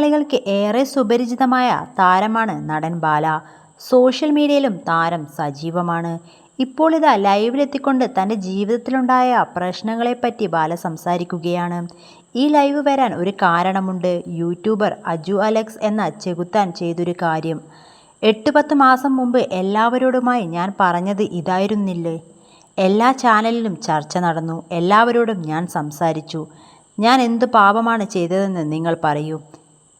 മലയാളികൾക്ക് ഏറെ സുപരിചിതമായ താരമാണ് നടൻ ബാല. സോഷ്യൽ മീഡിയയിലും താരം സജീവമാണ്. ഇപ്പോൾ ഇതാ ലൈവിലെത്തിക്കൊണ്ട് തന്റെ ജീവിതത്തിലുണ്ടായ പ്രശ്നങ്ങളെപ്പറ്റി ബാല സംസാരിക്കുകയാണ്. ഈ ലൈവ് വരാൻ ഒരു കാരണമുണ്ട്. യൂട്യൂബർ അജു അലക്സ് എന്ന ചെകുത്താൻ ചെയ്തൊരു കാര്യം. എട്ട് പത്ത് മാസം മുമ്പ് എല്ലാവരോടുമായി ഞാൻ പറഞ്ഞത് ഇതായിരുന്നില്ലേ? എല്ലാ ചാനലിലും ചർച്ച നടന്നു. എല്ലാവരോടും ഞാൻ സംസാരിച്ചു. ഞാൻ എന്ത് പാപമാണ് ചെയ്തതെന്ന് നിങ്ങൾ പറയൂ.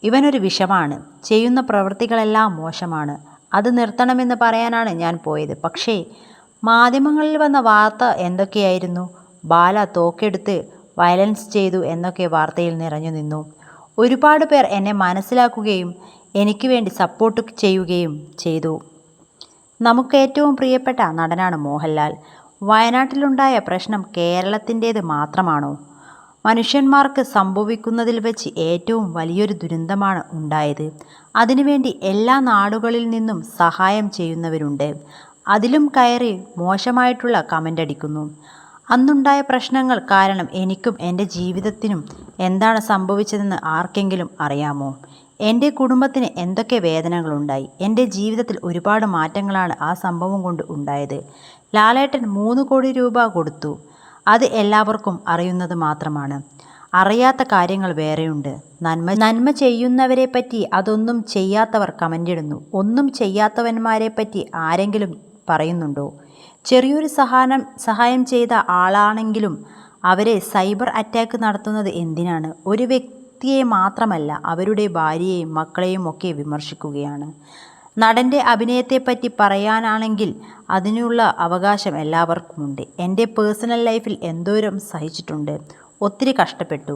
ഇവനൊരു വിഷമാണ്. ചെയ്യുന്ന പ്രവൃത്തികളെല്ലാം മോശമാണ്. അത് നിർത്തണമെന്ന് പറയാനാണ് ഞാൻ പോയത്. പക്ഷേ മാധ്യമങ്ങളിൽ വന്ന വാർത്ത എന്തൊക്കെയായിരുന്നു? ബാല തോക്കെടുത്ത് വയലൻസ് ചെയ്തു എന്നൊക്കെ വാർത്തയിൽ നിറഞ്ഞു നിന്നു. ഒരുപാട് പേർ എന്നെ മനസ്സിലാക്കുകയും എനിക്ക് വേണ്ടി സപ്പോർട്ട് ചെയ്യുകയും ചെയ്തു. നമുക്ക് ഏറ്റവും പ്രിയപ്പെട്ട നടനാണ് മോഹൻലാൽ. വയനാട്ടിലുണ്ടായ പ്രശ്നം കേരളത്തിന്റേത് മാത്രമാണോ? മനുഷ്യന്മാർക്ക് സംഭവിക്കുന്നതിൽ വെച്ച് ഏറ്റവും വലിയൊരു ദുരന്തമാണ് ഉണ്ടായത്. അതിനുവേണ്ടി എല്ലാ നാടുകളിൽ നിന്നും സഹായം ചെയ്യുന്നവരുണ്ട്. അതിലും കയറി മോശമായിട്ടുള്ള കമന്റ് അടിക്കുന്നു. അന്നുണ്ടായ പ്രശ്നങ്ങൾ കാരണം എനിക്കും എന്റെ ജീവിതത്തിനും എന്താണ് സംഭവിച്ചതെന്ന് ആർക്കെങ്കിലും അറിയാമോ? എന്റെ കുടുംബത്തിന് എന്തൊക്കെ വേദനകളുണ്ടായി? എന്റെ ജീവിതത്തിൽ ഒരുപാട് മാറ്റങ്ങളാണ് ആ സംഭവം കൊണ്ട് ഉണ്ടായത്. ലാലേട്ടൻ മൂന്ന് കോടി രൂപ കൊടുത്തു. അത് എല്ലാവർക്കും അറിയുന്നത് മാത്രമാണ്. അറിയാത്ത കാര്യങ്ങൾ വേറെയുണ്ട്. നന്മ നന്മ ചെയ്യുന്നവരെ പറ്റി അതൊന്നും ചെയ്യാത്തവർ കമന്റിടുന്നു ഒന്നും ചെയ്യാത്തവന്മാരെ പറ്റി ആരെങ്കിലും പറയുന്നുണ്ടോ? ചെറിയൊരു സഹാനം സഹായം ചെയ്ത ആളാണെങ്കിലും അവരെ സൈബർ അറ്റാക്ക് നടത്തുന്നത് എന്തിനാണ്? ഒരു വ്യക്തിയെ മാത്രമല്ല അവരുടെ ഭാര്യയെയും മക്കളെയും ഒക്കെ വിമർശിക്കുകയാണ്. നടന്റെ അഭിനയത്തെപ്പറ്റി പറയാനാണെങ്കിൽ അതിനുള്ള അവകാശം എല്ലാവർക്കുമുണ്ട്. എന്റെ പേഴ്സണൽ ലൈഫിൽ എന്തോരം സഹിച്ചിട്ടുണ്ട്. ഒത്തിരി കഷ്ടപ്പെട്ടു.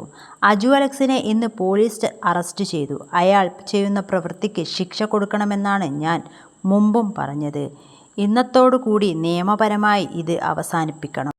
അജു അലക്സിനെ ഇന്ന് പോലീസ് അറസ്റ്റ് ചെയ്തു. അയാൾ ചെയ്യുന്ന പ്രവൃത്തിക്ക് ശിക്ഷ കൊടുക്കണമെന്നാണ് ഞാൻ മുമ്പും പറഞ്ഞത്. ഇന്നത്തോടു കൂടി നിയമപരമായി ഇത് അവസാനിപ്പിക്കണം.